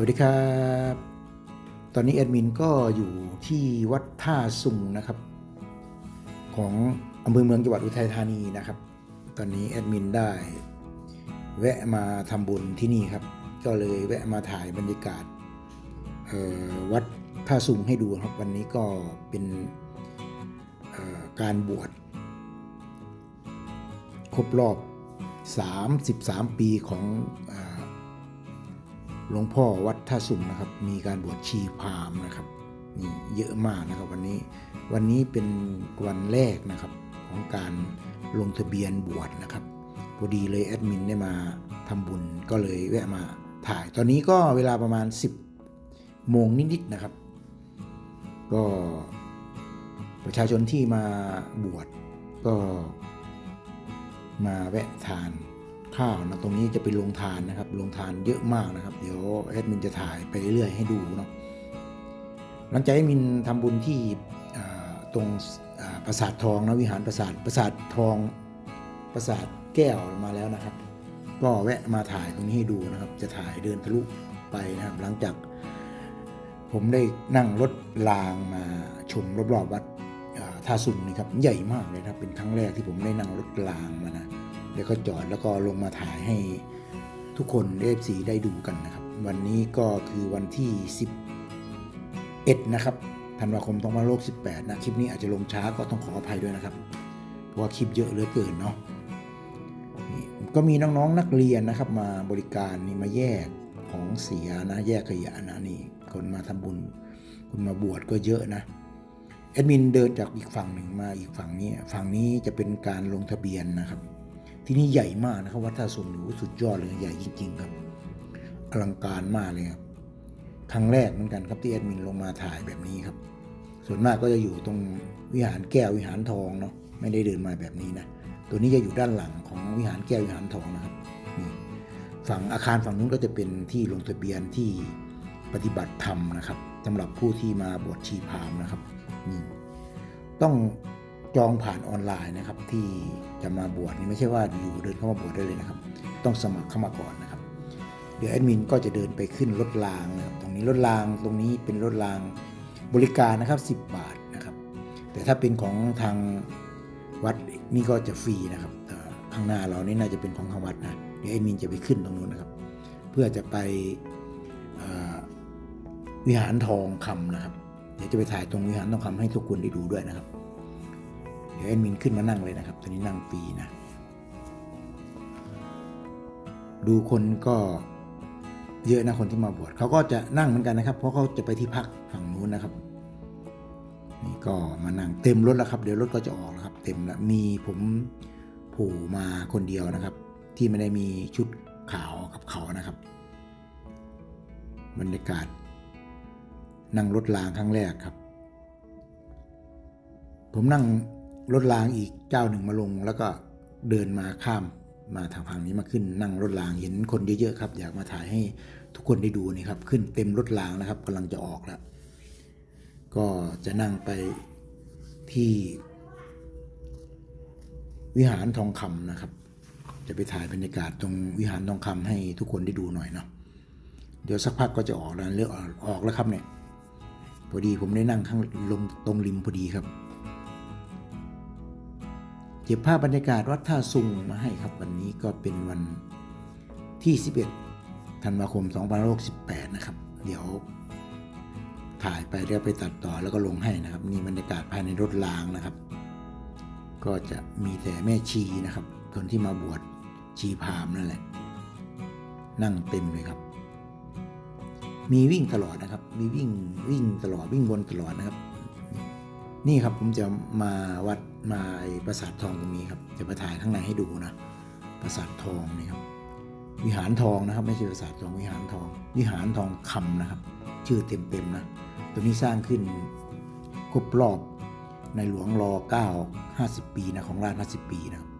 วัสดีครับ ตอนนี้แอดมินก็อยู่ที่วัดท่าสุงนะครับ ของอำเภอเมืองจังหวัดอุทัยธานีนะครับ ตอนนี้แอดมินได้แวะมาทำบุญที่นี่ครับ ก็เลยแวะมาถ่ายบรรยากาศวัดท่าสุงให้ดูครับ วันนี้ก็เป็นการบวชครบรอบ 33 ปีของอ หลวงพ่อวัดท่าสุงนะครับ มีการบวชชีพามนะครับนี่เยอะมากนะครับวันนี้วันนี้เป็นวันแรกนะครับของการลงทะเบียนบวชนะครับพอดีเลยแอดมินได้มาทำบุญก็เลยแวะมาถ่าย ตอนนี้ก็เวลาประมาณ 10โมงนิดๆนะครับ ก็ประชาชนที่มาบวชก็มาแวะทาน ข้าวนะตรงนี้จะเป็นโรงทานนะครับโรงทานเยอะมากนะครับ เดี๋ยวแอดมินจะถ่ายไปเรื่อยๆให้ดูเนาะหลังจากแอดมินทำบุญที่ตรงปราสาททองนะวิหารปราสาทปราสาททองปราสาทแก้วมาแล้วนะครับ ก็แวะมาถ่ายตรงนี้ให้ดูนะครับ จะถ่ายเดินทะลุไปนะครับ หลังจากผมได้นั่งรถรางมาชมรอบๆวัดท่าสุงนี่ครับใหญ่มากเลยครับเป็นครั้งแรกที่ผมได้นั่งรถรางมานะ แล้วก็จอดแล้วก็ลงมาถ่ายให้ทุกคนเอฟซีได้ดูกันนะครับ วันนี้ก็คือวันที่ 11 นะครับธันวาคม2568นะ คลิปนี้อาจจะลงช้าก็ต้องขออภัยด้วยนะครับ เพราะว่าคลิปเยอะเหลือเกินเนาะนี่ก็มีน้องๆนักเรียนนะครับมาบริการนี่มาแยกของเสียนะ แยกขยะนะนี่ คนมาทำบุญ คนมาบวชก็เยอะนะแอดมินเดินจากอีกฝั่งหนึ่งมาอีกฝั่งนี้ ฝั่งนี้จะเป็นการลงทะเบียนนะครับ ที่นี่ใหญ่มากนะครับวัดท่าสุงหนูสุดยอดเลยใหญ่จริง ๆ ครับอลังการมากเลยครับครั้งแรกเหมือนกันครับที่แอดมินลงมาถ่ายแบบนี้ครับ ส่วนมากก็จะอยู่ตรงวิหารแก้ววิหารทองเนาะไม่ได้เดินมาแบบนี้นะตัวนี้จะอยู่ด้านหลังของวิหารแก้ววิหารทองนะครับนี่ฝั่งอาคารฝั่งนู้นก็จะเป็นที่ลงทะเบียนที่ปฏิบัติธรรมนะครับสำหรับผู้ที่มาบวชชีพามนะครับนี่ต้อง จองผ่านออนไลน์นะครับ ที่จะมาบวชนี่ไม่ใช่ว่าอยู่เดินเข้ามาบวชได้เลยนะครับ ต้องสมัครเข้ามาก่อนนะครับ เดี๋ยวแอดมินก็จะเดินไปขึ้นรถรางนะครับตรงนี้รถรางตรงนี้เป็นรถรางบริการนะครับ 10 บาทนะครับ แต่ถ้าเป็นของทางวัดนี่ก็จะฟรีนะครับแต่ข้างหน้าเรานี่น่าจะเป็นของทางวัดนะเดี๋ยวแอดมินจะไปขึ้นตรงนู้นนะครับ เพื่อจะไปวิหารทองคำนะครับ เดี๋ยวจะไปถ่ายตรงวิหารทองคำให้ทุกคนได้ดูด้วยนะครับ เดี๋ยวแอดมินขึ้นมานั่งเลยนะครับตอนนี้นั่งฟรีนะ ดูคนก็เยอะนะคนที่มาบวชเขาก็จะนั่งเหมือนกันนะครับ เพราะเขาจะไปที่พักฝั่งนู้นนะครับ นี่ก็มานั่งเต็มรถแล้วครับ เดี๋ยวรถก็จะออกแล้วครับ เต็มแล้วมีผมผล่มาคนเดียวนะครับ ที่ไม่ได้มีชุดขาวกับเขานะครับบรรยากาศนั่งรถรางครั้งแรกครับ ผมนั่ง รถรางอีกเจ้าหนึ่งมาลง แล้วก็เดินมาข้ามมาทางฝั่งนี้มาขึ้นนั่งรถรางเห็นคนเยอะๆครับ อยากมาถ่ายให้ทุกคนได้ดูนี่ครับ ขึ้นเต็มรถรางนะครับกำลังจะออกแล้ว ก็จะนั่งไปที่วิหารทองคำนะครับ จะไปถ่ายบรรยากาศตรงวิหารทองคำให้ทุกคนได้ดูหน่อยเนาะเดี๋ยวสักพักก็จะออกแล้วเลือกออกแล้วครับเนี่ยพอดีผมได้นั่งข้างลงตรงริมพอดีครับ เก็บภาพบรรยากาศวัดท่าซุงมาให้ครับวันนี้ก็เป็นวันที่ 11 ธันวาคม2568 นะครับ เดี๋ยวถ่ายไปแล้วไปตัดต่อแล้วก็ลงให้นะครับ นี่บรรยากาศภายในรถรางนะครับ ก็จะมีแต่แม่ชีนะครับ คนที่มาบวชชีพามนั่นแหละ นั่งเต็มเลยครับ มีวิ่งตลอดนะครับ มีวิ่งวิ่งตลอดวิ่งวนตลอดนะครับ นี่ครับผมจะมาวัดมาปราสาททองตรงนี้ครับ จะมาถ่ายข้างในให้ดูนะ ปราสาททองนี่ครับ วิหารทองนะครับ ไม่ใช่ปราสาททองวิหารทอง วิหารทองคำนะครับ ชื่อเต็มๆนะ ตัวนี้สร้างขึ้นครบรอบในหลวงรอ9 50 ปีนะของราช50 ปีนะครับ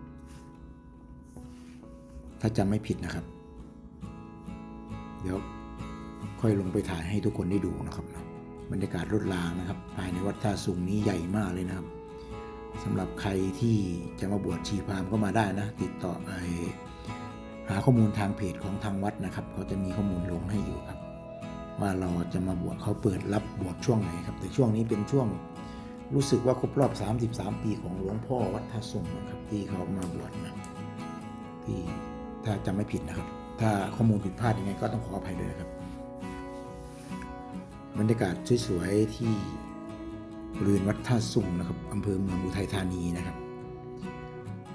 ถ้าจำไม่ผิดนะครับ เดี๋ยวค่อยลงไปถ่ายให้ทุกคนได้ดูนะครับนะ บรรยากาศรถรางนะครับ ภายในวัดท่าสุงนี้ใหญ่มากเลยนะครับสำหรับใครที่จะมาบวชชีพราหมณ์ก็มาได้นะ ติดต่อไอหาข้อมูลทางเพจของทางวัดนะครับเขาจะมีข้อมูลลงให้อยู่ครับ ว่าเราจะมาบวชเขาเปิดรับบวชช่วงไหนครับ แต่ช่วงนี้เป็นช่วงรู้สึกว่าครบรอบ 33 ปีของหลวงพ่อวัดท่าสุงนะครับที่เขามาบวชนะที่ถ้าจำไม่ผิดนะครับ ถ้าข้อมูลผิดพลาดยังไงก็ต้องขออภัยด้วยนะครับ บรรยากาศสวยๆที่บริเวณวัดท่าสุงนะครับอำเภอเมืองอุทัยธานีนะครับ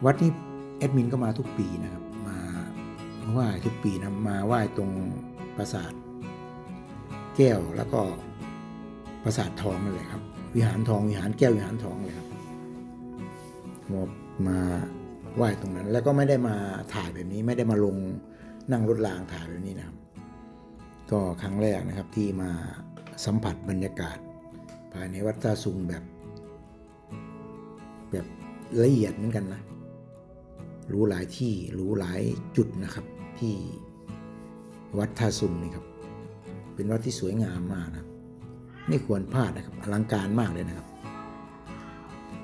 วัดนี้แอดมินก็มาทุกปีนะครับมาไหว้ทุกปีนะมาไหว้ตรงปราสาทแก้วแล้วก็ปราสาททองนั่นแหละครับ วิหารทองวิหารแก้ววิหารทองเลยครับมามาไหว้ตรงนั้น แล้วก็ไม่ได้มาถ่ายแบบนี้ไม่ได้มาลงนั่งรถรางถ่ายแบบนี้นะครับ ก็ครั้งแรกนะครับที่มา สัมผัสบรรยากาศ ภายในวัดท่าซุงแบบ แบบละเอียดเหมือนกันนะ รู้หลายที่รู้หลายจุดนะครับ ที่วัดท่าซุงนี่ครับ เป็นวัดที่สวยงามมากนะไม่ควรพลาดนะครับอลังการมากเลยนะครับ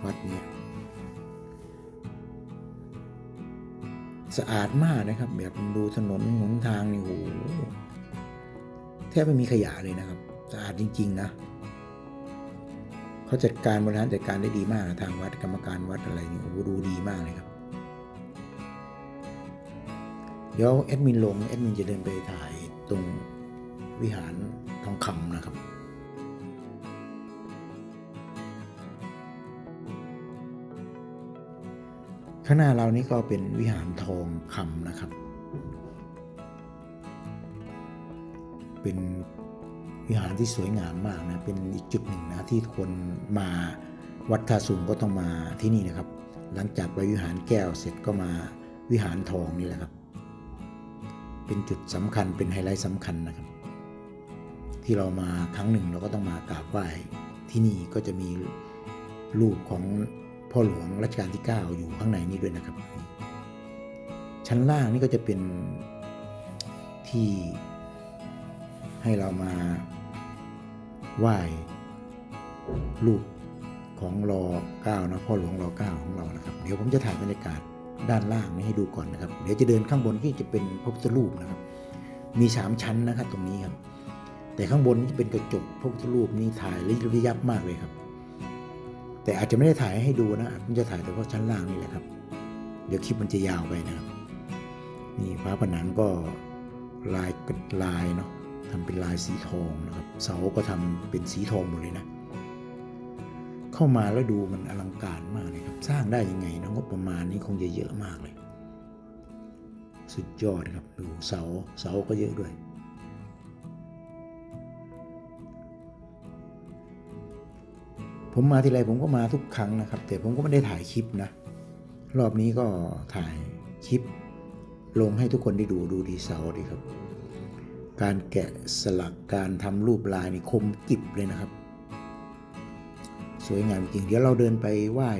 วัดนี้สะอาดมากนะครับ แบบดูถนนหนทางนี่โหแทบไม่มีขยะเลยนะครับ สะอาดจริง ๆ นะเขาจัดการบริหารจัดการได้ดีมากนะทางวัดกรรมการวัดอะไรนี่โอ้ดูดีมากเลยครับ เดี๋ยวแอดมินลงแอดมินจะเดินไปถ่ายตรงวิหารทองคำนะครับข้างหน้าเรานี่ก็เป็นวิหารทองคำนะครับ เป็น วิหารที่สวยงามมากนะเป็นอีกจุดหนึ่งนะที่คนมาวัดท่าสูงก็ต้องมาที่นี่นะครับ หลังจากไปวิหารแก้วเสร็จก็มาวิหารทองนี่แหละครับ เป็นจุดสำคัญเป็นไฮไลท์สำคัญนะครับ ที่เรามาครั้งหนึ่งเราก็ต้องมากราบไหว้ที่นี่ก็จะมีรูปของพ่อหลวงรัชกาลที่ 9 อยู่ข้างในนี้ด้วยนะครับ ชั้นล่างนี่ก็จะเป็นที่ให้เรามา ไหว้รูปของรอเก้านะพ่อหลวงรอเก้าของเรานะครับ เดี๋ยวผมจะถ่ายบรรยากาศด้านล่างนี้ให้ดูก่อนนะครับ เดี๋ยวจะเดินข้างบนที่จะเป็นพระพุทธรูปนะครับ มีสามชั้นนะครับตรงนี้ครับ แต่ข้างบนนี่จะเป็นกระจกพระพุทธรูปนี่ถ่ายระยับมากเลยครับ แต่อาจจะไม่ได้ถ่ายให้ดูนะผมจะถ่ายแต่เพาะชั้นล่างนี่แหละครับ เดี๋ยวคลิปมันจะยาวไปนะครับนี่ฝาผนังก็ลายกลายเนาะ ทำเป็นลายสีทองนะครับ เสาก็ทำเป็นสีทองหมดเลยนะ เข้ามาแล้วดูมันอลังการมากเลยครับ สร้างได้ยังไงนะงบประมาณนี้คงจะเยอะมากเลย สุดยอดครับ ดูเสา เสาก็เยอะด้วย ผมมาทีไรผมก็มาทุกครั้งนะครับ แต่ผมก็ไม่ได้ถ่ายคลิปนะ รอบนี้ก็ถ่ายคลิปลงให้ทุกคนได้ดูดูดีเสาดีครับ การแกะสลักการทำรูปลายนี่คมกริบเลยนะครับ สวยงามจริงเดี๋ยวเราเดินไปไหว้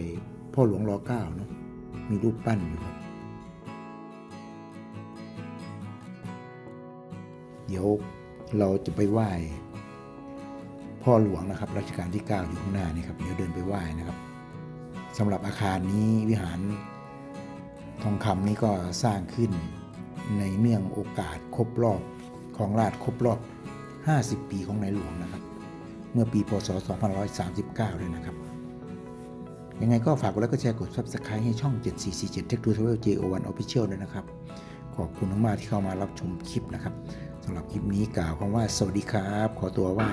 พ่อหลวงรอเก้าเนาะมีรูปปั้นอยู่ครับ เดี๋ยวเราจะไปไหว้พ่อหลวงนะครับรัชกาลที่ 9 อยู่ข้างหน้านี่ครับเดี๋ยวเดินไปไหว้นะครับสำหรับอาคารนี้วิหารทองคำนี้ก็สร้างขึ้นในเนื่องโอกาสครบรอบ ของราชครบรอบ 50 ปีของในหลวงนะครับ เมื่อปีพศ 2539 เลยนะครับ ยังไงก็ฝากกดไลค์กดแชร์กด Subscribe ให้ช่อง 7447 Tech to Travel JO1 Official ด้วยนะครับ ขอบคุณมากๆที่เข้ามารับชมคลิปนะครับสำหรับคลิปนี้กล่าวคำว่าสวัสดีครับ ขอตัวไหว้